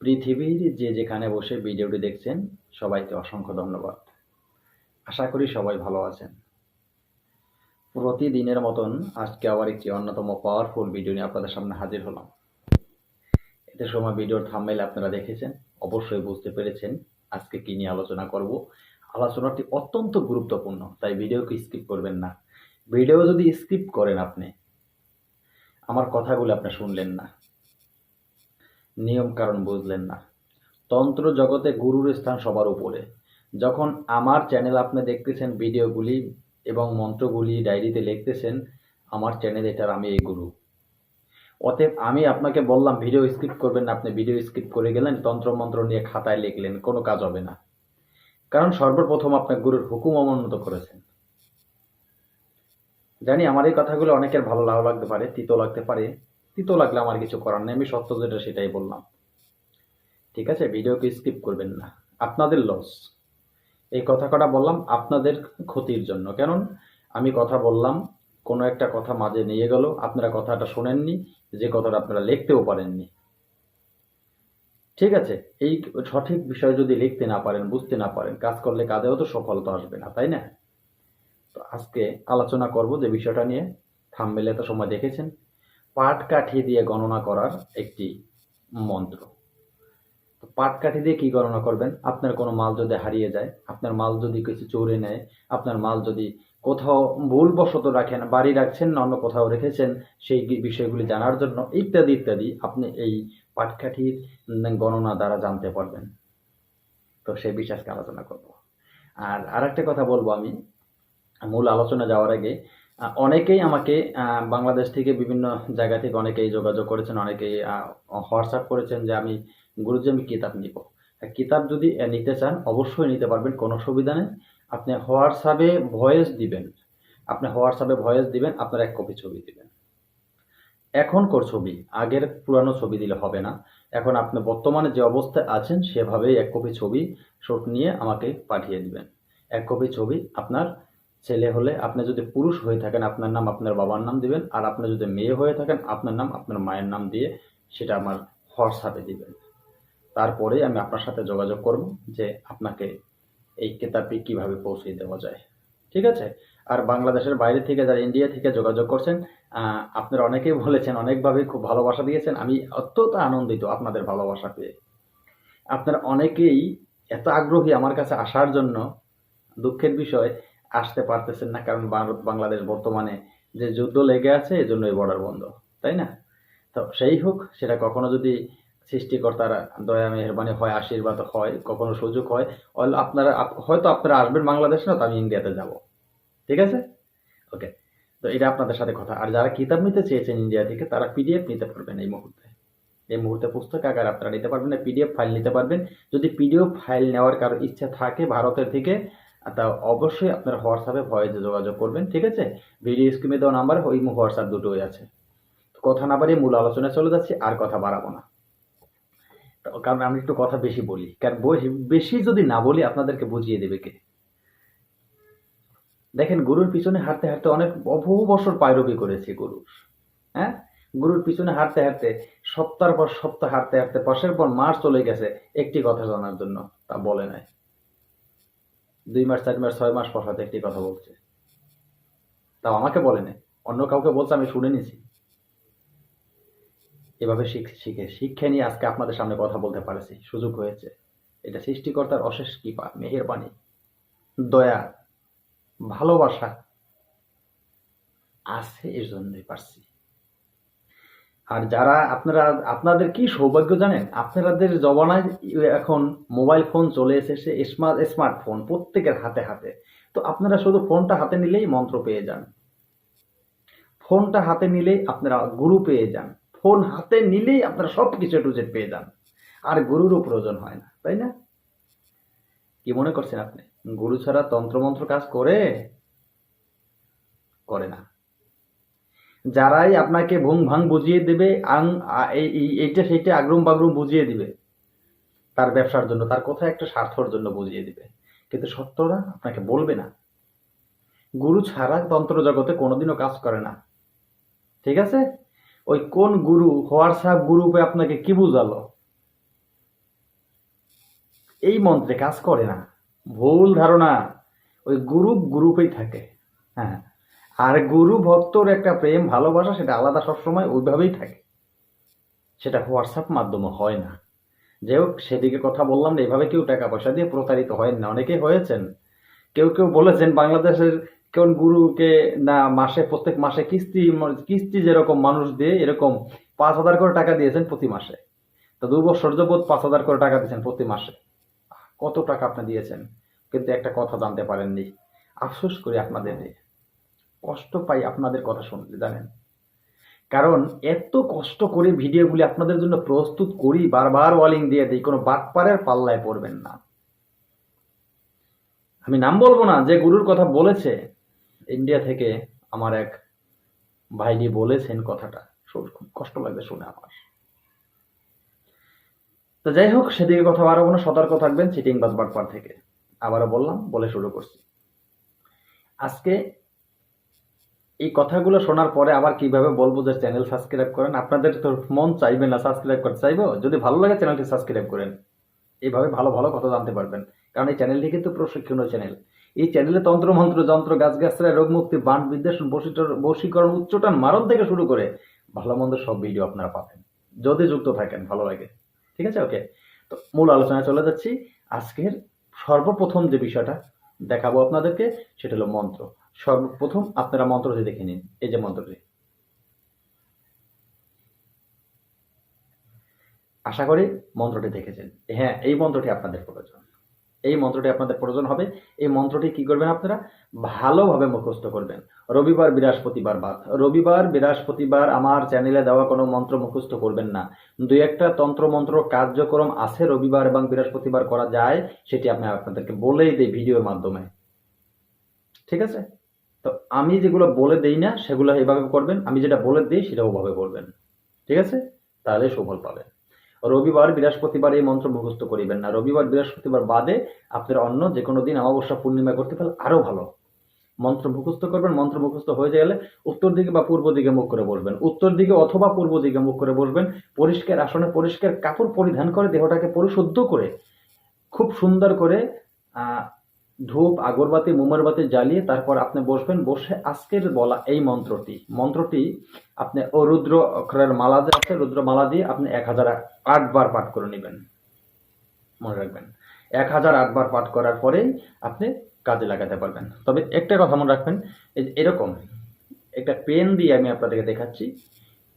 পৃথিবীর যে যেখানে বসে ভিডিওটি দেখছেন, সবাইকে অসংখ্য ধন্যবাদ। আশা করি সবাই ভালো আছেন। প্রতিদিনের মতন আজকে আবার একটি অন্যতম পাওয়ারফুল ভিডিও নিয়ে আপনাদের সামনে হাজির হলাম। এতে সময় ভিডিওর থাম্বনেল আপনারা দেখেছেন, অবশ্যই বুঝতে পেরেছেন আজকে কী নিয়ে আলোচনা করব। আলোচনাটি অত্যন্ত গুরুত্বপূর্ণ, তাই ভিডিওকে স্কিপ করবেন না। ভিডিও যদি স্কিপ করেন আপনি, আমার কথাগুলো আপনি শুনলেন না। নিয়ম কারণ বুঝলেন না। তন্ত্র জগতে গুরুর স্থান সবার উপরে। যখন আমার চ্যানেল আপনি দেখতেছেন ভিডিওগুলি এবং মন্ত্রগুলি ডায়েরিতে লিখতেছেন, আমার চ্যানেল এটার আমি এই গুরু। অতএব আমি আপনাকে বললাম ভিডিও স্কিপ করবেন না, আপনি ভিডিও স্কিপ করে গেলেন তন্ত্র মন্ত্র নিয়ে খাতায় লিখলেন, কোনো কাজ হবে না। কারণ সর্বপ্রথম আপনার গুরুর হুকুম অমান্য করেছেন। জানি আমার এই কথাগুলো অনেকের ভালো লাগা লাগতে পারে, তিতো লাগতে পারে তিতো লাগলে আমার কিছু করার নেই। আমি সত্য যেটা সেটাই বললাম। ঠিক আছে? ভিডিওকে স্কিপ করবেন না। আপনাদের লস। এই কথা কটা বললাম আপনাদের ক্ষতির জন্য। কারণ আমি কথা বললাম, কোনো একটা কথা মাঝে নিয়ে গেল, আপনারা কথাটা শোনেননি, যে কথাটা আপনারা লিখতেও পারেননি। ঠিক আছে? এই সঠিক বিষয় যদি লিখতে না পারেন, বুঝতে না পারেন, কাজ করলে কাজেও তো সফলতা আসবে না, তাই না? তো আজকে আলোচনা করব যে বিষয়টা নিয়ে। থামবেলে তো সময় দেখেছেন। পাট কাঠি দিয়ে গণনা করার একটি মন্ত্র। পাট কাঠি দিয়ে কি গণনা করবেন? আপনার কোনো মাল যদি হারিয়ে যায়, আপনার মাল যদি কিছু চোরে নেয়, আপনার মাল যদি কোথাও ভুলবশত রাখেন, বাড়ি রাখছেন না, অন্য কোথাও রেখেছেন, সেই বিষয়গুলি জানার জন্য ইত্যাদি ইত্যাদি আপনি এই পাটকাঠির গণনা দ্বারা জানতে পারবেন। তো সেই বিশ্বাসকে আলোচনা করব। আর আরেকটা কথা বলব আমি। মূল আলোচনা যাওয়ার আগে অনেকেই আমাকে বাংলাদেশ থেকে বিভিন্ন জায়গা থেকে অনেকেই যোগাযোগ করেছেন, অনেকেই হোয়াটসঅ্যাপ করেছেন যে আমি, গুরুজি, আমি কিতাব নিব। কিতাব যদি নিতে চান, অবশ্যই নিতে পারবেন, কোনো সুবিধা নেই। আপনি হোয়াটসঅ্যাপে ভয়েস দিবেন। আপনি হোয়াটসঅ্যাপে ভয়েস দিবেন, আপনার এক কপি ছবি দিবেন। এখনকার ছবি, আগের পুরানো ছবি দিলে হবে না। এখন আপনি বর্তমানে যে অবস্থায় আছেন, সেভাবেই এক কপি ছবি শোট নিয়ে আমাকে পাঠিয়ে দিবেন। এক কপি ছবি আপনার ছেলে হলে আপনি যদি পুরুষ হয়ে থাকেন, আপনার নাম আপনার বাবার নাম দিবেন, আর আপনি যদি মেয়ে হয়ে থাকেন, আপনার নাম আপনার মায়ের নাম দিয়ে সেটা আমার হোয়াটসঅ্যাপে দিবেন। তারপরে আমি আপনার সাথে যোগাযোগ করব যে আপনাকে এই কেতাবটি কীভাবে পৌঁছে দেওয়া যায়। ঠিক আছে? আর বাংলাদেশের বাইরে থেকে যারা ইন্ডিয়া থেকে যোগাযোগ করছেন আপনারা অনেকেই বলেছেন অনেকভাবে খুব ভালোবাসা দিয়েছেন। আমি অত্যন্ত আনন্দিত আপনাদের ভালোবাসা পেয়ে। আপনারা অনেকেই এত আগ্রহী আমার কাছে আসার জন্য দুঃখের বিষয় আসতে পারতেছেন না, কারণ ভারত বাংলাদেশ বর্তমানে যে যুদ্ধ লেগে আছে এজন্য এই বর্ডার বন্ধ, তাই না? তো সেই হোক, সেটা কখনো যদি সৃষ্টিকর্তার দয়া, মেহরবানি হয়, আশীর্বাদ হয়, কখনো সুযোগ হয় আপনারা হয়তো আপনারা আসবেন বাংলাদেশে না, তো আমি ইন্ডিয়াতে যাব, ঠিক আছে? ওকে, তো এটা আপনাদের সাথে কথা। আর যারা কিতাব নিতে চেয়েছেন ইন্ডিয়া থেকে, তারা পিডিএফ নিতে পারবেন এই মুহূর্তে। এই মুহূর্তে পুস্তক আকার আপনারা নিতে পারবেন না পিডিএফ ফাইল নিতে পারবেন। যদি পিডিএফ ফাইল নেওয়ার কারও ইচ্ছা থাকে, ভারতের থেকে তা অবশ্যই আপনারা হোয়াটসঅ্যাপে ভয়েসে যোগাযোগ করবেন, ঠিক আছে? ভিডিও স্ক্রিনে দেওয়া নাম্বার ওই হোয়াটসঅ্যাপ দুটোই আছে। কথা না বাড়িয়ে মূল আলোচনায় চলে যাচ্ছি, আর কথা বাড়াবো না। কারণ আমি একটু কথা বেশি বলি, কারণ বেশি যদি না বলি, আপনাদেরকে বুঝিয়ে দেবে কে? দেখেন, গুরুর পিছনে হাঁটতে হাঁটতে অনেক বহু বছর পায়রবি করেছি গুরুর হ্যাঁ? গুরুর পিছনে হাঁটতে হাঁটতে সপ্তাহ পর সপ্তাহ হাঁটতে হাঁটতে পাশের পর মাস চলে গেছে, একটি কথা জানার জন্য, তা বলে নাই। দুই মাস, চার মাস, ছয় মাস পর হয়তো একটি কথা বলছে। তাও আমাকে বলে নাই অন্য কাউকে বলছে, আমি শুনে নিছি এভাবে শিখ- শিখে শিক্ষা নিয়ে আজকে আপনাদের সামনে কথা বলতে পারেছি। সুযোগ হয়েছে। এটা সৃষ্টিকর্তার অশেষ কৃপা, মেহেরবানি, দয়া, ভালোবাসা আছে এর জন্যই পারছি। আর যারা আপনারা, আপনাদের কি সৌভাগ্য জানেন? আপনাদের জমানায় এখন মোবাইল ফোন চলে এসেছে স্মার্ট স্মার্টফোন প্রত্যেকের হাতে হাতে। তো আপনারা শুধু ফোনটা হাতে নিলেই মন্ত্র পেয়ে যান। ফোনটা হাতে নিলেই আপনারা গুরু পেয়ে যান। ফোন হাতে নিলেই আপনারা সব কিছু টু জেড পেয়ে যান। আর গুরুরও প্রয়োজন হয় না, তাই না? কি মনে করছেন আপনি? গুরু ছাড়া তন্ত্রমন্ত্র কাজ করে? করে না। যারাই আপনাকে ভুং ভাং বুঝিয়ে দেবে, আং এই- এই- এইটা সেইটা আগ্রুম বাগ্রুম বুঝিয়ে দিবে, তার ব্যবসার জন্য, তার কোথায় একটা স্বার্থর জন্য বুঝিয়ে দিবে। কিন্তু সত্যরা আপনাকে বলবে না। গুরু ছাড়া তন্ত্র জগতে কোনোদিনও কাজ করে না। ঠিক আছে? ওই কোন গুরু, হোয়াটসঅ্যাপ গ্রুপে আপনাকে কি বুঝালো? এই মন্ত্রে কাজ করে না। ভুল ধারণা। ওই গ্রুপ গ্রুপেই থাকে। হ্যাঁ। আর গুরু ভক্তর একটা প্রেম, ভালোবাসা সেটা আলাদা সবসময় ওইভাবেই থাকে। সেটা হোয়াটসঅ্যাপ মাধ্যমে হয় না। যাই হোক, সেদিকে কথা বললাম না, এভাবে কেউ টাকা পয়সা দিয়ে প্রতারিত হয় না। অনেকেই হয়েছেন। কেউ কেউ বলেছেন, বাংলাদেশের কোন গুরুকে না মাসে, প্রত্যেক মাসে কিস্তি কিস্তি যেরকম মানুষ দিয়ে এরকম পাঁচ হাজার করে টাকা দিয়েছেন প্রতি মাসে। তো দু বছর যাবৎ পাঁচ হাজার করে টাকা দিয়েছেন প্রতি মাসে। কত টাকা আপনি দিয়েছেন? কিন্তু একটা কথা জানতে পারেননি। আফসোস করি আপনাদের নিয়ে। কষ্ট পাই আপনাদের কথা শুনলে জানেন? কারণ এত কষ্ট করে ভিডিওগুলি আপনাদের জন্য প্রস্তুত করি, বারবার ওয়ালিং দিয়ে দিই, কোনো বাটপারের পাল্লায় পড়বেন না। আমি নাম বলব না, যে গুরুর কথা বলেছে। ইন্ডিয়া থেকে আমার এক ভাইজি বলেছেন কথাটা। খুব কষ্ট লাগবে শুনে আমার। তো যাই হোক, সেদিকে কথা বাড়াবো না সতর্ক থাকবেন চিটিং বাজ বাটপার থেকে। আবারও বললাম, বলে শুরু করছি। আজকে এই কথাগুলো শোনার পরে আবার কীভাবে বলব যে চ্যানেল সাবস্ক্রাইব করেন? আপনাদের তো মন চাইবে না সাবস্ক্রাইব করতে, চাইব? যদি ভালো লাগে চ্যানেলটি সাবস্ক্রাইব করেন। এইভাবে ভালো ভালো কথা জানতে পারবেন। কারণ এই চ্যানেলটি কিন্তু প্রশিক্ষণীয় চ্যানেল এই চ্যানেলে তন্ত্র, মন্ত্র, যন্ত্র, গাছ গাছরা রোগ মুক্তি, বান বশীকরণ বশীকরণ উচ্চটান মারণ থেকে শুরু করে ভালো মন্দ সব ভিডিও আপনারা পাবেন। যদি যুক্ত থাকেন, ভালো লাগে। ঠিক আছে? ওকে তো মূল আলোচনায় চলে যাচ্ছি। আজকের সর্বপ্রথম যে বিষয়টা দেখাবো আপনাদেরকে, সেটা হলো মন্ত্র। সর্বপ্রথম আপনারা মন্ত্রটি দেখে নিন। এই যে মন্ত্রটি। আশা করি মন্ত্রটি দেখেছেন। হ্যাঁ এই মন্ত্রটি আপনাদের প্রয়োজন। এই মন্ত্রটি আপনাদের প্রয়োজন হবে। এই মন্ত্রটি কি করবেন আপনারা? ভালোভাবে মুখস্থ করবেন। রবিবার, বৃহস্পতিবার বাদ রবিবার, বৃহস্পতিবার আমার চ্যানেলে দেওয়া কোনো মন্ত্র মুখস্থ করবেন না। দুই একটা তন্ত্র মন্ত্র কার্যক্রম আছে রবিবার এবং বৃহস্পতিবার করা যায়, সেটি আমি আপনাদেরকে বলেই দিই ভিডিওর মাধ্যমে। ঠিক আছে? তো আমি যেগুলো বলে দেই না, সেগুলো এইভাবে করবেন। আমি যেটা বলে দিই, সেটা ওভাবে করবেন ঠিক আছে? তাহলে সুফল পাবেন। রবিবার, বৃহস্পতিবার এই মন্ত্র মুখস্থ করিবেন না। রবিবার, বৃহস্পতিবার বাদে আপনার অন্য যে কোনো দিন অমাবস্যা পূর্ণিমা করতে পারলে আরও ভালো। মন্ত্র মুখস্থ করবেন। মন্ত্র মুখস্থ হয়ে গেলে উত্তর দিকে বা পূর্ব দিকে মুখ করে বসবেন। উত্তর দিকে অথবা পূর্ব দিকে মুখ করে বসবেন। পরিষ্কার আসনে পরিষ্কার কাপড় পরিধান করে দেহটাকে পরিশুদ্ধ করে, খুব সুন্দর করে ধূপ, আগরবাতি মোমরবাতি জ্বালিয়ে তারপর আপনি বসবেন। বসে আজকের বলা এই মন্ত্রটি। মন্ত্রটি আপনি ও রুদ্র অক্ষরের মালা যে আছে, রুদ্র মালা দিয়ে আপনি এক হাজার আটবার পাঠ করে নেবেন। মনে রাখবেন। এক হাজার আটবার পাঠ করার পরেই আপনি কাজে লাগাতে পারবেন। তবে একটা কথা মনে রাখবেন এরকম একটা পেন দিয়ে আমি আপনাদেরকে দেখাচ্ছি।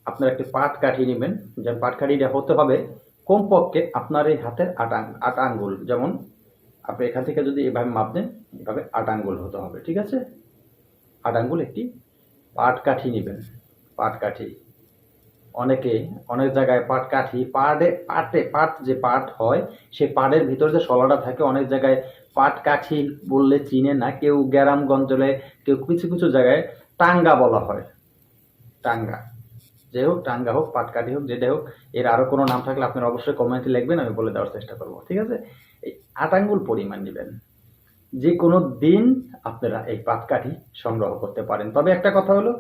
আপনার একটি পাট কাঠি নেবেন। যেমন পাট কাঠিটা হতে হবে কমপক্ষে আপনার এই হাতের আট আট আঙ্গুল। যেমন আপনি এখান থেকে যদি এভাবে মাপ দেন, এভাবে আট আঙ্গুল হতে হবে, ঠিক আছে? আট আঙ্গুল একটি পাট কাঠি নেবেন, পাট কাঠি। অনেকে অনেক জায়গায় পাট কাঠি পাটে পাটে, পাট যে পাট হয়, সেই পাটের ভিতর যে শলাটা থাকে, অনেক জায়গায় পাট কাঠি বললে চিনে না, কেউ গ্রামগঞ্জলে কেউ কিছু কিছু জায়গায় টাঙ্গা বলা হয়। টাঙ্গা। যে হোক, টাঙ্গা হোক পাটকাঠি হোক যেটা হোক, এর আরও কোনো নাম থাকলে আপনারা অবশ্যই কমেন্টে লিখবেন, আমি বলে দেওয়ার চেষ্টা করব, ঠিক আছে? আট আঙ্গুল পরিমাণ নেবেন। যে কোনো দিন আপনারা এই পাটকাঠি সংগ্রহ করতে পারেন। তবে একটা কথা হলো,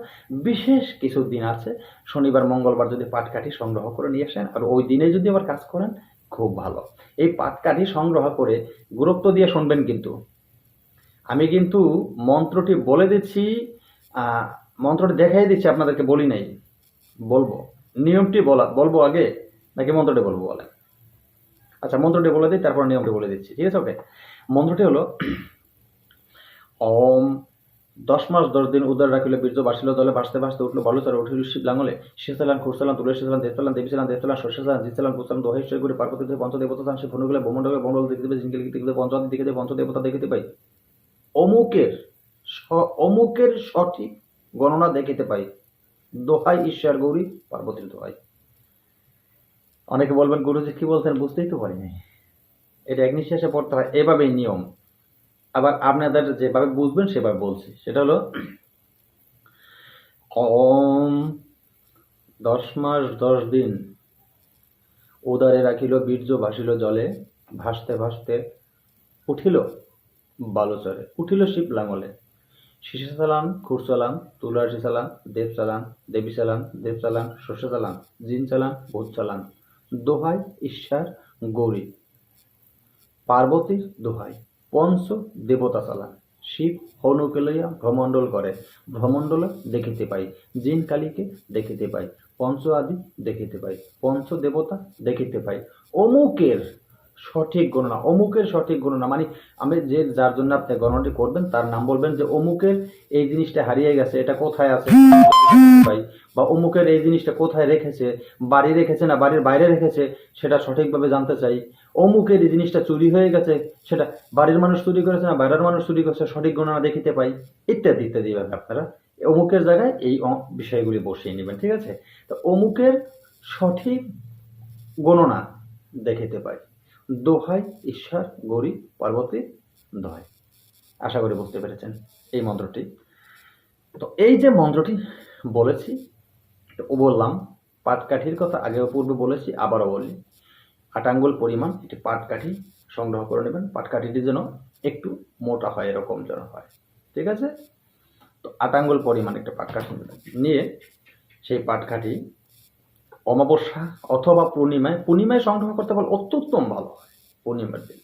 বিশেষ কিছু দিন আছে, শনিবার, মঙ্গলবার যদি পাটকাঠি সংগ্রহ করে নিয়ে আসেন, আর ওই দিনে যদি আবার কাজ করেন, খুব ভালো। এই পাটকাঠি সংগ্রহ করে গুরুত্ব দিয়ে শুনবেন কিন্তু। আমি কিন্তু মন্ত্রটি বলে দিচ্ছি মন্ত্রটি দেখাই দিচ্ছি, আপনাদেরকে বলি নাই। বলব। নিয়মটি বলা, বলব আগে, নাকি মন্ত্রটি বলব বলে আচ্ছা মন্ত্রটি বলে দিই, তারপর নিয়মটি বলে দিচ্ছি। ঠিক আছে ওকে মন্ত্রটি হলো, ওম, দশ মাস দশ দিন উদার রাখিলে বীর্য বাসিল দলে ভাসতে ভাসতে উঠল বালুচর উঠিল শিব লাঙলে। শিশালান খুরসালান তুলে শিশালান দেবতালান দেবীশালান দেবতালান শস্যসালান জিতসালান কুসালান করে, পার্বতী দেব পঞ্চদেবতা সে ভনুগুলো ভূমণ্ডলে ভূমণ্ডল দেখিতে পাই জিঙ্গল দেখিতে পঞ্চায়েত দেখিতে পঞ্চদেবতা দেখিতে পাই। অমুকের অমুকের সঠিক গণনা দেখিতে পাই। দোহাই, ঈশ্বর গৌরী, পার্বতীর দোহাই। অনেকে বলবেন, গুরুজি কি বলছেন বুঝতেই তো পারিনি। এটা এক নিঃশ্বাসে পড়তে হয় এভাবেই নিয়ম। আবার আপনাদের যেভাবে বুঝবেন, সেভাবে বলছি। সেটা হলো কম দশ মাস দশ দিন উদারে রাখিল, বীর্য ভাসিল জলে, ভাসতে ভাসতে উঠিল বালুচরে। উঠিল শিব লাঙলে। শিশু চালান, খুর চালান তুলাসী চালান, দেব চালান, দেবী চালান, দেব চালান, শস্য চালান, জিন চালান, ভূত চালান। দোহাই, ঈশ্বর, গৌরী। পার্বতীর দোহাই, পঞ্চ দেবতা চালান শিব হনুকে লইয়া ভ্রমণ্ডল করে, ভ্রমণ্ডল দেখিতে পাই জিন কালীকে দেখিতে পাই, পঞ্চ আদি দেখিতে পাই, পঞ্চ দেবতা দেখিতে পাই। অমুকের সঠিক গণনা অমুকের সঠিক গণনা মানে আমি যে যার জন্য আপনি গণনাটি করবেন তার নাম বলবেন যে অমুকের এই জিনিসটা হারিয়ে গেছে এটা কোথায় আছে? বা অমুকের এই জিনিসটা কোথায় রেখেছে বাড়ি রেখেছে না বাড়ির বাইরে রেখেছে সেটা সঠিকভাবে জানতে চাই। অমুকের এই জিনিসটা চুরি হয়ে গেছে সেটা বাড়ির মানুষ চুরি করেছে না বাইরের মানুষ চুরি করেছে সঠিক গণনা দেখিতে পাই ইত্যাদি ইত্যাদি ভাবে আপনারা অমুকের জায়গায় এই অ- বিষয়গুলি বসিয়ে নেবেন ঠিক আছে? তো অমুকের সঠিক গণনা দেখিতে পাই। দোহাই, ঈশ্বর, গৌরী, পার্বতী, দোহাই। আশা করি বুঝতে পেরেছেন এই মন্ত্রটি। তো এই যে মন্ত্রটি বলেছি, ও বললাম, পাটকাঠির কথা আগেও পূর্বে বলেছি, আবারও বলি। আট আঙ্গুল পরিমাণ একটি পাটকাঠি, সংগ্রহ করে নেবেন। পাটকাঠিটি যেন একটু মোটা হয়, এরকম যেন হয়। ঠিক আছে? তো আট আঙ্গুল পরিমাণ একটা পাটকাঠি নিয়ে, সেই পাটকাঠি অমাবস্যা অথবা পূর্ণিমায় পূর্ণিমায় সংগ্রহ করতে পারলে অত্যুত্তম ভালো হয় পূর্ণিমার দিন।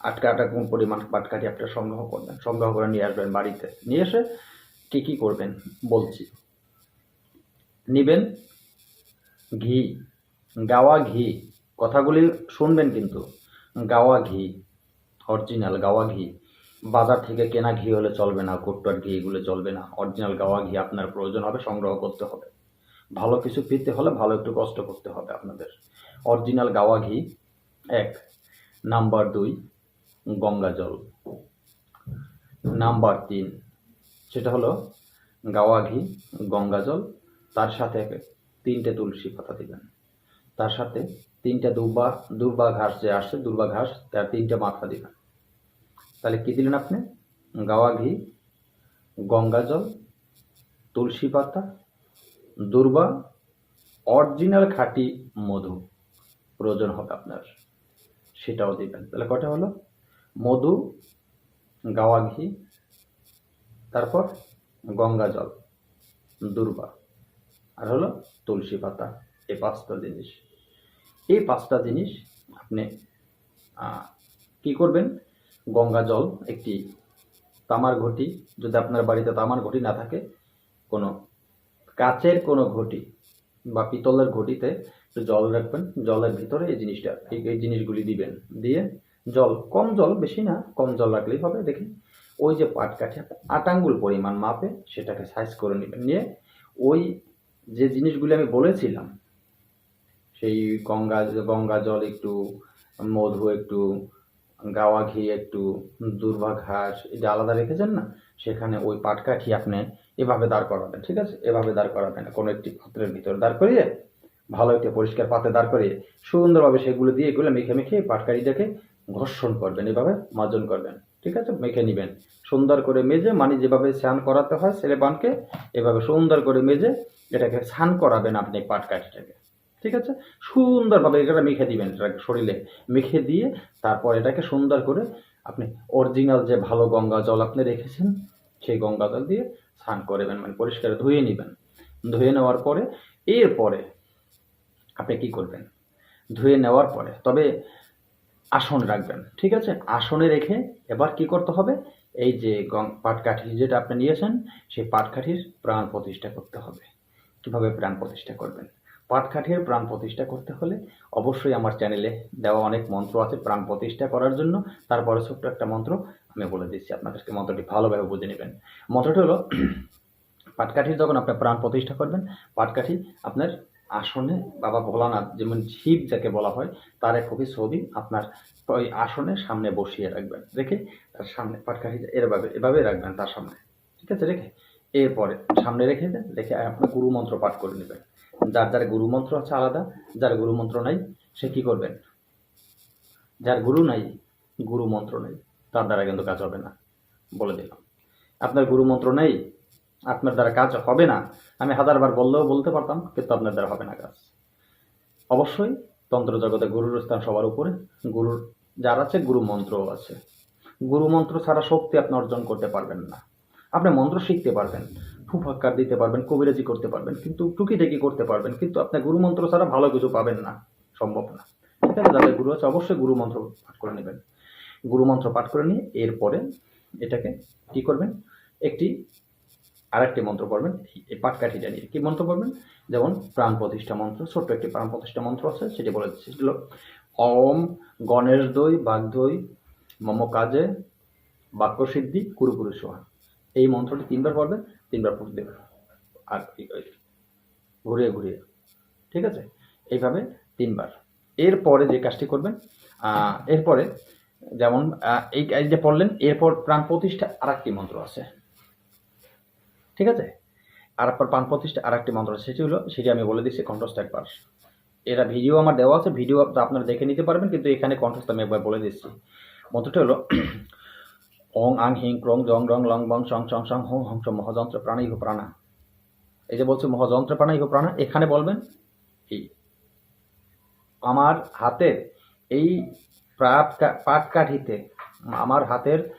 আটকা আটা কোন পরিমাণ পাটকাঠি আপনারা সংগ্রহ করবেন সংগ্রহ করে নিয়ে আসবেন বাড়িতে। নিয়ে এসে কী কী করবেন বলছি। নিবেন ঘি, গাওয়া ঘি, কথাগুলি শুনবেন কিন্তু। গাওয়া ঘি অরিজিনাল গাওয়া ঘি, বাজার থেকে কেনা ঘি হলে চলবে না কোট্টার ঘি এগুলো চলবে না। অরিজিনাল গাওয়া ঘি আপনার প্রয়োজন হবে, সংগ্রহ করতে হবে। ভালো কিছু পেতে হলে ভালো একটু কষ্ট করতে হবে আপনাদের। অরিজিনাল গাওয়া ঘি, এক। নাম্বার দুই, গঙ্গা জল। নাম্বার তিন, সেটা হলো গাওয়া ঘি, গঙ্গা জল। তার সাথে তিনটে তুলসী পাতা দিবেন। তার সাথে তিনটা দুর্বা দুর্বা ঘাস যে আসছে দুর্বা ঘাস, তার তিনটা মাথা দিবেন। তাহলে কী দিলেন আপনি? গাওয়া ঘি, গঙ্গা জল, তুলসী পাতা দুর্বা, অরিজিনাল খাঁটি মধু। প্রয়োজন হবে আপনার। সেটাও দিবেন। তাহলে কটা হলো? মধু, গাওয়া ঘি, তারপর গঙ্গা জল, দুর্বা। আর হলো তুলসী পাতা এই পাঁচটা জিনিস। এই পাঁচটা জিনিস আপনি কি করবেন? গঙ্গা জল একটি তামার ঘটি, যদি আপনার বাড়িতে তামার ঘটি না থাকে, কোনো কাচের কোনো ঘটি বা পিতলের ঘটিতে জল রাখবেন, জলের ভিতরে এই জিনিসটা, এই জিনিসগুলি দিবেন। দিয়ে জল, কম জল বেশি না, কম জল রাখলেই হবে দেখি ওই যে পাট কাঠি আট আঙ্গুল পরিমাণ মাপে সেটাকে সাইজ করে নেবেন। নিয়ে ওই যে জিনিসগুলি আমি বলেছিলাম, সেই গঙ্গা গঙ্গা জল একটু, মধু একটু গাওয়া ঘি একটু দুর্বা ঘাস এটা আলাদা রেখেছেন না? সেখানে ওই পাটকাঠি আপনি এভাবে দাঁড় করাবেন, ঠিক আছে? এভাবে দাঁড় করাবেন কোনো একটি পাত্রের ভিতরে দাঁড় করিয়ে, ভালো একটি পরিষ্কার পাত্রে দাঁড় করিয়ে, সুন্দরভাবে সেগুলো দিয়ে এগুলো মেখে মেখে পাটকাঠিটাকে ঘর্ষণ করবেন, এভাবে মাজন করবেন, ঠিক আছে? মেখে নেবেন। সুন্দর করে মেজে মানে যেভাবে স্নান করাতে হয় ছেলে বানকে, এভাবে সুন্দর করে মেজে এটাকে স্নান করাবেন আপনি পাটকাঠিটাকে ঠিক আছে? সুন্দরভাবে এটা মেখে দিবেন শরীরে। মেখে দিয়ে তারপর এটাকে সুন্দর করে আপনি অরিজিনাল যে ভালো গঙ্গা জল আপনি রেখেছেন, সেই গঙ্গা জল দিয়ে স্নান করবেন মানে পরিষ্কার ধুয়ে নেবেন। ধুয়ে নেওয়ার পরে, এরপরে আপনি কি করবেন? ধুয়ে নেওয়ার পরে, তবে আসন রাখবেন, ঠিক আছে? আসনে রেখে এবার কি করতে হবে? এই যে পাটকাঠি যেটা আপনি নিয়েছেন, সেই পাটকাঠির প্রাণ প্রতিষ্ঠা করতে হবে। কীভাবে প্রাণ প্রতিষ্ঠা করবেন? পাটকাঠির প্রাণ প্রতিষ্ঠা করতে হলে অবশ্যই আমার চ্যানেলে দেওয়া অনেক মন্ত্র আছে প্রাণ প্রতিষ্ঠা করার জন্য। তারপরে ছোট্ট একটা মন্ত্র আমি বলে দিচ্ছি, আপনাদেরকে মন্ত্রটি ভালোভাবে বুঝে নেবেন। মন্ত্রটি হলো পাটকাঠির যখন আপনি প্রাণ প্রতিষ্ঠা করবেন, পাটকাঠি আপনার আসনে, বাবা ভোলানাথ যেমন শিব যাকে বলা হয়, তার এক ছবি আপনার ওই আসনের সামনে বসিয়ে রাখবেন। রেখে তার সামনে পাটকাঠি এরভাবে এভাবে রাখবেন তার সামনে। ঠিক আছে, রেখে এরপরে সামনে রেখে দেন, রেখে আপনার গুরু মন্ত্র পাঠ করে নেবেন। যার যার গুরুমন্ত্র আছে আলাদা, যার গুরুমন্ত্র নাই, সে কি করবেন যার গুরু নাই গুরু মন্ত্র নেই, তার দ্বারা কিন্তু কাজ হবে না, বলে দিলাম। আপনার গুরু মন্ত্র নেই, আপনার দ্বারা কাজ হবে না, আমি হাজারবার বললেও বলতে পারতাম, কিন্তু আপনার দ্বারা হবে না কাজ। অবশ্যই তন্ত্র জগতে গুরুর স্থান সবার উপরে, গুরুর যার আছে গুরু মন্ত্রও আছে। গুরু মন্ত্র ছাড়া শক্তি আপনি অর্জন করতে পারবেন না। আপনি মন্ত্র শিখতে পারবেন। ফুফাক্কার দিতে পারবেন, কবিরাজি করতে পারবেন, কিন্তু টুকিটাকি করতে পারবেন, কিন্তু আপনার গুরু মন্ত্র ছাড়া ভালো কিছু পাবেন না, সম্ভব না। ঠিক আছে যাদের গুরু আছে, অবশ্যই গুরু মন্ত্র পাঠ করে নেবেন। গুরুমন্ত্র পাঠ করে নিয়ে এরপরে এটাকে কি করবেন? একটি, আরেকটি মন্ত্র পড়বেন, এই- পাটকাঠিটা নিয়ে। কি মন্ত্র পড়বেন? যেমন প্রাণ প্রতিষ্ঠা মন্ত্র, ছোট্ট একটি প্রাণ প্রতিষ্ঠা মন্ত্র আছে, সেটি বলে দিচ্ছি। সেটি হলো, ওম গণেশ দই বাঘ দই মম কাজে বাক্য সিদ্ধি কুরুকুরু সোহা এই মন্ত্রটি তিনবার পড়বেন তিনবার পড়ে দেবেন আর ঘুরিয়ে ঘুরিয়ে। ঠিক আছে? এইভাবে তিনবার। এরপরে যে কাজটি করবেন এরপরে যেমন এই এই যে পড়লেন, এরপর প্রাণ প্রতিষ্ঠা আর একটি মন্ত্র আছে। ঠিক আছে? আর একবার প্রাণ প্রতিষ্ঠা আর একটি মন্ত্র আছে। সেটি হলো, সেটি আমি বলে দিচ্ছি কণ্ঠস্থ একবার। এরা ভিডিও আমার দেওয়া আছে, ভিডিও আপনারা দেখে নিতে পারবেন, কিন্তু এখানে কণ্ঠস্থ আমি একবার বলে দিচ্ছি। মন্ত্রটি হলো ওং আং হিং ক্রং জং রং লং বং সং সং সং হং হং স মহযন্ত্র প্রাণাইহ প্রাণা এই যে বলছে মহযন্ত্র প্রাণাইহ প্রাণা এখানে বলবেন? এই। আমার হাতের এই পাট কা- পাটকাঠিতে আমার হাতের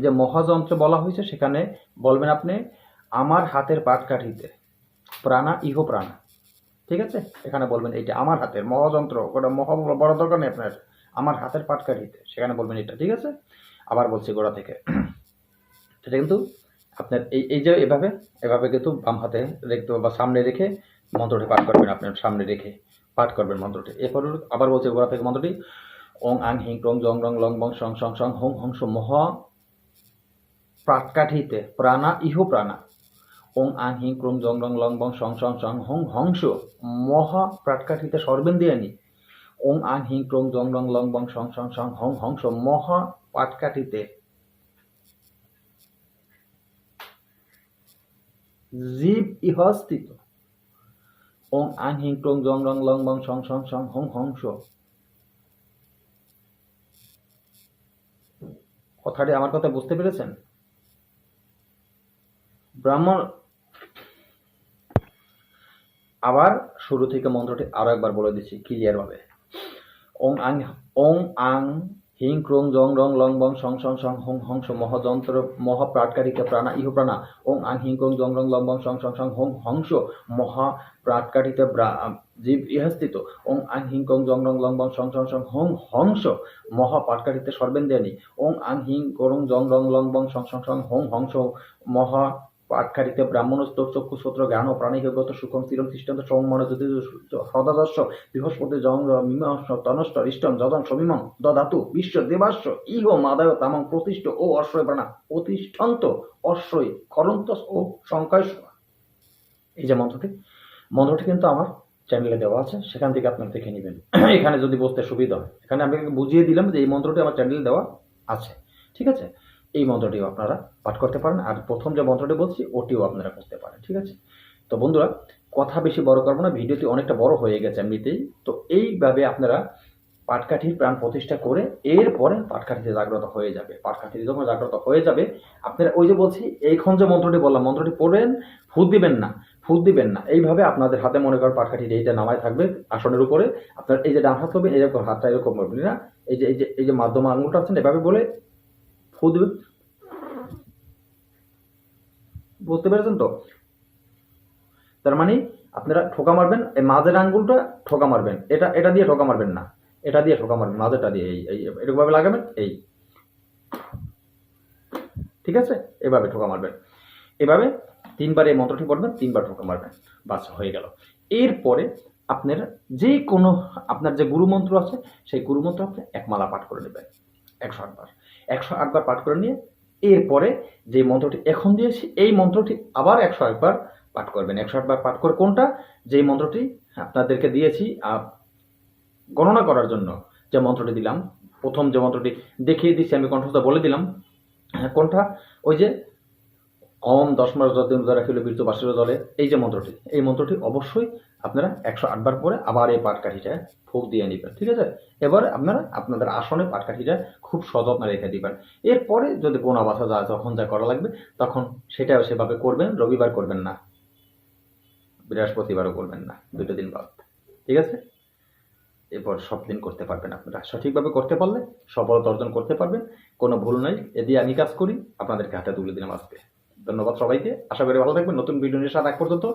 যে মহাযন্ত্র বলা হয়েছে, সেখানে বলবেন আপনি, আমার হাতের পাটকাঠিতে প্রাণা ইহ প্রাণা ঠিক আছে? এখানে বলবেন এইটা আমার হাতের মহাযন্ত্র ওটা মহা বড় দরকার নেই আপনার, আমার হাতের পাটকাঠিতে সেখানে বলবেন এটা। ঠিক আছে? আবার বলছি গোড়া থেকে। সেটা কিন্তু আপনার এই এই যে এভাবে এভাবে কিন্তু বাম হাতে রেখতে বা সামনে রেখে মন্ত্রটি পাঠ করবেন আপনার সামনে রেখে পাঠ করবেন মন্ত্রটি। এরপর আবার বলছে গোড়া থেকে মন্ত্রটি, ওং আং হিং ক্রং জং রং লং বং সং সং সং হং হংস মহ প্রাটকাঠিতে প্রাণা ইহ প্রাণা। ওং আং হিং ক্রং জং রং লং বং সং সং সং হং হংস মহা প্রাটকাঠিতে সর্বেন্দিয়ানি ওং আং হিং ক্রং জং রং লং বং সং সং সং হং হংস মহা পাটকাঠিতে। জীব ইহস্থিত। ওং আং হিং ক্রং জং রং লং বং সং সং সং হং হংস কথাটি আমার কথা বুঝতে পেরেছেন? ব্রাহ্মণ, আবার শুরু থেকে মন্ত্রটি আরও একবার বলে দিচ্ছি ক্লিয়ার ভাবে। ওং আং ওং আং হিং ক্রং জং রং লং বং সং সং সং হং হংস মহযন্ত্র মহাপ্রাটকারিকা প্রাণা ইহ প্রাণা ওং আং হিং ক্রং জং রং লং বং সং সং সং হং হংস মহা প্রাটকারিতে জীব ইহস্থিত ওং আং হিং ক্রং জং রং লং বং সং সং সং হং হংস মহা পাটকারিতে সর্বেন্দ্রিয়ানি ওং আং হিং করং জং রং লং বং সং সং সং হং হংস মহা পাটকারিতে ব্রাহ্মণস্ত চক্ষু সূত্র জ্ঞান ও প্রাণীগত সুখম, স্থিরম তিষ্ঠন্ত সৌমন যদি হৃদদস্য বৃহস্পতি জং মীমাংস তনষ্ট ইষ্টম যদন সমীমং দধাতু, বিশ্ব, দেবাস্য, ইহ, মাদায়, তামং, প্রতিষ্ঠ ও অশ্রয় প্রাণা প্রতিষ্ঠন্ত অশ্রয় খরন্ত ও সংকয় এই যে মন্ত্রটি মন্ত্রটি কিন্তু আমার চ্যানেলে দেওয়া আছে, সেখান থেকে আপনারা দেখে নেবেন। এখানে যদি বুঝতে সুবিধা হয়, এখানে আমি বুঝিয়ে দিলাম যে এই মন্ত্রটি আমার চ্যানেলে দেওয়া আছে। ঠিক আছে? এই মন্ত্রটিও আপনারা পাঠ করতে পারেন। আর প্রথম যে মন্ত্রটি বলছি, ওটিও আপনারা করতে পারেন, ঠিক আছে? তো বন্ধুরা, কথা বেশি বড় করব না, ভিডিওটি অনেকটা বড় হয়ে গেছে এমনিতেই। তো এইভাবে আপনারা পাটকাঠির প্রাণ প্রতিষ্ঠা করে এরপরে পাটকাঠিতে জাগ্রত হয়ে যাবে। পাটকাঠিতে যখন জাগ্রত হয়ে যাবে, আপনারা ওই যে বলছি, এইখন যে মন্ত্রটি বললাম, মন্ত্রটি পড়বেন, ফুদ দিবেন না, ফুদ দিবেন না। এইভাবে আপনাদের হাতে মনে করেন পাটকাঠির এইটা নামায় থাকবে আসনের উপরে। আপনার এই যে ডান হাত হবে এরকম হাতটা এরকম করবেন না? এই যে এই যে এই যে মাধ্যম আঙুলটা আছেন এভাবে বলে ফু দিবেন বুঝতে পেরেছেন তো? তার মানে আপনারা ঠোকা মারবেন, এই মাঝের আঙ্গুলটা ঠোকা মারবেন। এটা এটা দিয়ে ঠোকা মারবেন না। এটা দিয়ে ঠোকা মারবেন, মাঝেরটা দিয়ে, এই এই এরকম ভাবে লাগাবেন, এই। ঠিক আছে? এভাবে ঠোকা মারবেন। এভাবে তিনবার এই মন্ত্রটি পড়বেন, তিনবার ঠোকা মারবেন। বাস, হয়ে গেল। এরপরে আপনার যে কোনো আপনার যে গুরু মন্ত্র আছে, সেই গুরু মন্ত্র আপনি এক মালা পাঠ করে নেবেন। একশো আটবার। একশো আটবার পাঠ করে নিয়ে এরপরে যে মন্ত্রটি এখন দিয়েছি এই মন্ত্রটি আবার একশো একবার পাঠ করবেন। একশো আটবার পাঠ করে কোনটা? যে মন্ত্রটি আপনাদেরকে দিয়েছি গণনা করার জন্য যে মন্ত্রটি দিলাম প্রথম যে মন্ত্রটি দেখিয়ে দিচ্ছি আমি কণ্ঠস্থ বলে দিলাম হ্যাঁ, কোনটা? ওই যে অম দশ মাস যতদিন রোজা রাখিল বীর্য বাসির জলে এই যে মন্ত্রটি এই মন্ত্রটি অবশ্যই আপনারা একশো আটবার পরে আবার এই পাটকাঠিটা ফুক দিয়ে নেবেন, ঠিক আছে? এবার আপনারা আপনাদের আসনে পাটকাঠিটা খুব সযত্নে রেখে দিবেন। এরপরে যদি গোনা বাসা যা যখন যা করা লাগবে, তখন সেটাও সেভাবে করবেন, রবিবার করবেন না। বৃহস্পতিবারও করবেন না, দুটো দিন বাদ, ঠিক আছে? এরপর সব দিন করতে পারবেন আপনারা। সঠিকভাবে করতে পারলে, সফলতা অর্জন করতে পারবেন, কোনো ভুল নাই। এদি আমি কাজ করি, আপনাদেরকে হাতে তুলে দিলাম আজকে। ধন্যবাদ সবাইকে, আশা করি ভালো থাকবেন। নতুন ভিডিও নিয়ে সাথে পর্যন্ত।